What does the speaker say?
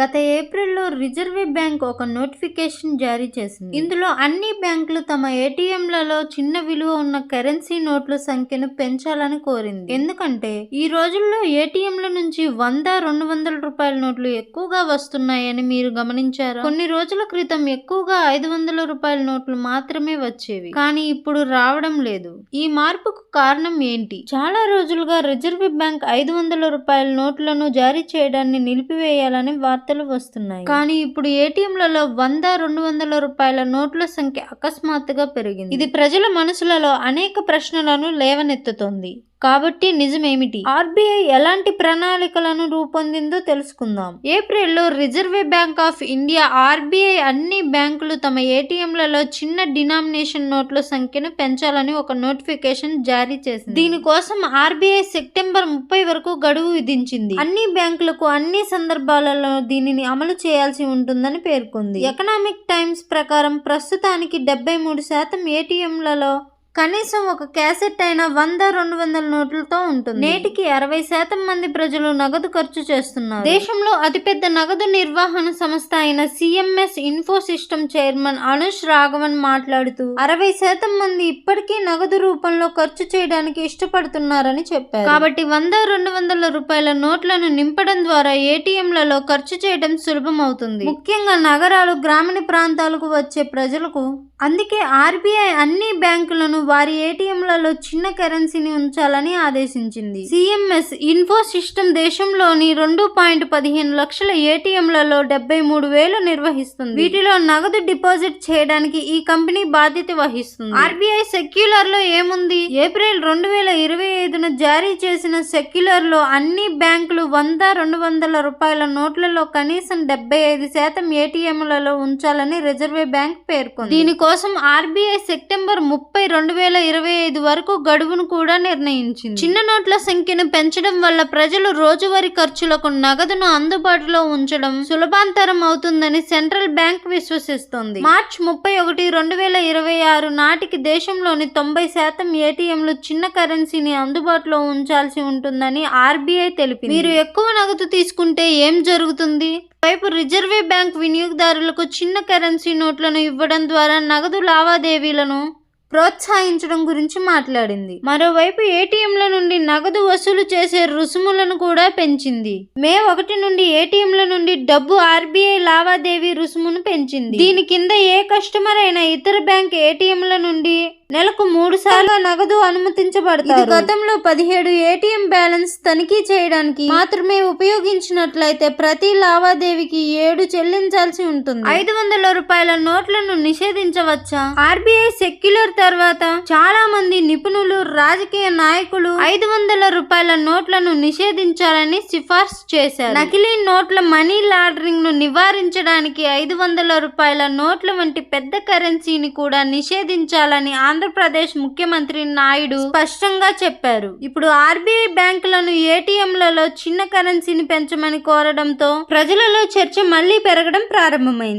గత ఏప్రిల్లో Reserve bank ఒక నోటిఫికేషన్ జారీ చేసింది. ఇందులో అన్ని బ్యాంకులు తమ ఏటీఎంలలో చిన్న విలువ ఉన్న కరెన్సీ నోట్ల సంఖ్యను పెంచాలని కోరింది. ఎందుకంటే ఈ రోజుల్లో ఏటీఎంల నుంచి వంద రెండు వందల రూపాయల నోట్లు ఎక్కువగా వస్తున్నాయని మీరు గమనించారా? కొన్ని రోజుల క్రితం ఎక్కువగా ఐదు వందల రూపాయల నోట్లు మాత్రమే వచ్చేవి. కానీ ఇప్పుడు రావడం లేదు. ఈ మార్పుకు కారణం ఏంటి? చాలా రోజులుగా రిజర్వ్ బ్యాంక్ ఐదు వందల రూపాయల నోట్లను జారీ చేయడాన్ని నిలిపివేయాలని వార్త వార్తలు వస్తున్నాయి. కానీ ఇప్పుడు ఏటీఎంలలో వంద రెండు వందల రూపాయల నోట్ల సంఖ్య అకస్మాత్తుగా పెరిగింది. ఇది ప్రజల మనసులలో అనేక ప్రశ్నలను లేవనెత్తుతోంది. కాబట్టి నిజమేమిటి? ఆర్బీఐ ఎలాంటి ప్రణాళికలను రూపొందిందో తెలుసుకుందాం. ఏప్రిల్లో Reserve Bank of India RBI అన్ని బ్యాంకులు తమ ఏటీఎంలలో చిన్న డినామినేషన్ నోట్ల సంఖ్యను పెంచాలని ఒక నోటిఫికేషన్ జారీ చేసింది. దీనికోసం ఆర్బీఐ సెప్టెంబర్ ముప్పై వరకు గడువు విధించింది. అన్ని బ్యాంకులకు అన్ని సందర్భాలలో దీనిని అమలు చేయాల్సి ఉంటుందని పేర్కొంది. ఎకనామిక్ టైమ్స్ ప్రకారం ప్రస్తుతానికి డెబ్బై మూడు శాతం ఏటీఎంలలో కనీసం ఒక క్యాసెట్ అయిన వంద రెండు వందల నోట్లతో ఉంటుంది. నేటికి అరవై శాతం మంది ప్రజలు నగదు ఖర్చు చేస్తున్నారు. దేశంలో అతిపెద్ద నగదు నిర్వహణ సంస్థ అయిన CMS info system chairman Anush Raghavan మాట్లాడుతూ అరవై శాతం మంది ఇప్పటికీ నగదు రూపంలో ఖర్చు చేయడానికి ఇష్టపడుతున్నారని చెప్పారు. కాబట్టి వంద రెండు వందల రూపాయల నోట్లను నింపడం ద్వారా ఏటీఎంలలో ఖర్చు చేయడం సులభం అవుతుంది ముఖ్యంగా నగరాలు గ్రామీణ ప్రాంతాలకు వచ్చే ప్రజలకు అందుకే ఆర్బీఐ అన్ని బ్యాంకులను వారి ఏటీఎంలలో చిన్న కరెన్సీని ఉంచాలని ఆదేశించింది. సిఎంఎస్ ఇన్ఫో సిస్టమ్ దేశంలోని రెండు పాయింట్ పదిహేను లక్షల ఏటీఎంలలో డెబ్బై మూడు వేలు నిర్వహిస్తుంది. వీటిలో నగదు డిపాజిట్ చేయడానికి ఈ కంపెనీ బాధ్యత వహిస్తుంది. ఆర్బీఐ సెక్యులర్లో ఏముంది? ఏప్రిల్ రెండు వేల ఇరవై ఐదున జారీ చేసిన సెక్యులర్లో అన్ని బ్యాంకులు వంద రెండు వందల రూపాయల నోట్లలో కనీసం డెబ్బై ఐదు శాతం ఏటీఎంలలో ఉంచాలని రిజర్వ్ బ్యాంక్ పేర్కొంది. దీనికోసం ఆర్బీఐ సెప్టెంబర్ ముప్పై రెండు వేల ఇరవై ఐదు వరకు గడువును కూడా నిర్ణయించింది. చిన్న నోట్ల సంఖ్యను పెంచడం వల్ల ప్రజలు రోజువారీ ఖర్చులకు నగదును అందుబాటులో ఉంచడం సులభాంతరం అవుతుందని సెంట్రల్ బ్యాంక్ విశ్వసిస్తోంది. మార్చ్ ముప్పై ఒకటి రెండు వేల ఇరవై ఆరు నాటికి దేశంలోని తొంభై శాతం ఏటీఎంలు చిన్న కరెన్సీని అందుబాటులో ఉంచాల్సి ఉంటుందని ఆర్బీఐ తెలిపింది. మీరు ఎక్కువ నగదు తీసుకుంటే ఏం జరుగుతుంది? వైపు రిజర్వ్ బ్యాంక్ వినియోగదారులకు చిన్న కరెన్సీ నోట్లను ఇవ్వడం ద్వారా నగదు లావాదేవీలను ప్రోత్సహించడం గురించి మాట్లాడింది. మరోవైపు ఏటీఎంల నుండి నగదు వసూలు చేసే రుసుములను కూడా పెంచింది. మే ఒకటి నుండి ఏటీఎంల నుండి డబ్బు ఆర్బీఐ లావాదేవీ రుసుమును పెంచింది. దీని కింద ఏ కస్టమర్ అయినా ఇతర బ్యాంక్ ఏటీఎంల నుండి నెలకు మూడు సార్లు నగదు అనుమతించబడతారు. గతంలో పదిహేడు ఏటీఎం బ్యాలెన్స్ తనిఖీ చేయడానికి మాత్రమే ఉపయోగించినట్లయితే ప్రతి లావాదేవీకి ఏడు చెల్లించాల్సి ఉంటుంది. ఐదు వందల రూపాయల నోట్లను నిషేధించవచ్చా? ఆర్బీఐ సెక్యులర్ తర్వాత చాలా మంది నిపుణులు రాజకీయ నాయకులు ఐదు వందల రూపాయల నోట్లను నిషేధించాలని సిఫార్సు చేశారు. నకిలీ నోట్ల మనీ లాండరింగ్ను నివారించడానికి ఐదు వందల రూపాయల నోట్ల వంటి పెద్ద కరెన్సీని కూడా నిషేధించాలని ఆంధ్రప్రదేశ్ ముఖ్యమంత్రి నాయుడు స్పష్టంగా చెప్పారు. ఇప్పుడు ఆర్బీఐ బ్యాంకులను ఏటీఎంలలో చిన్న కరెన్సీని పెంచమని కోరడంతో ప్రజలలో చర్చ మళ్ళీ పెరగడం ప్రారంభమైంది.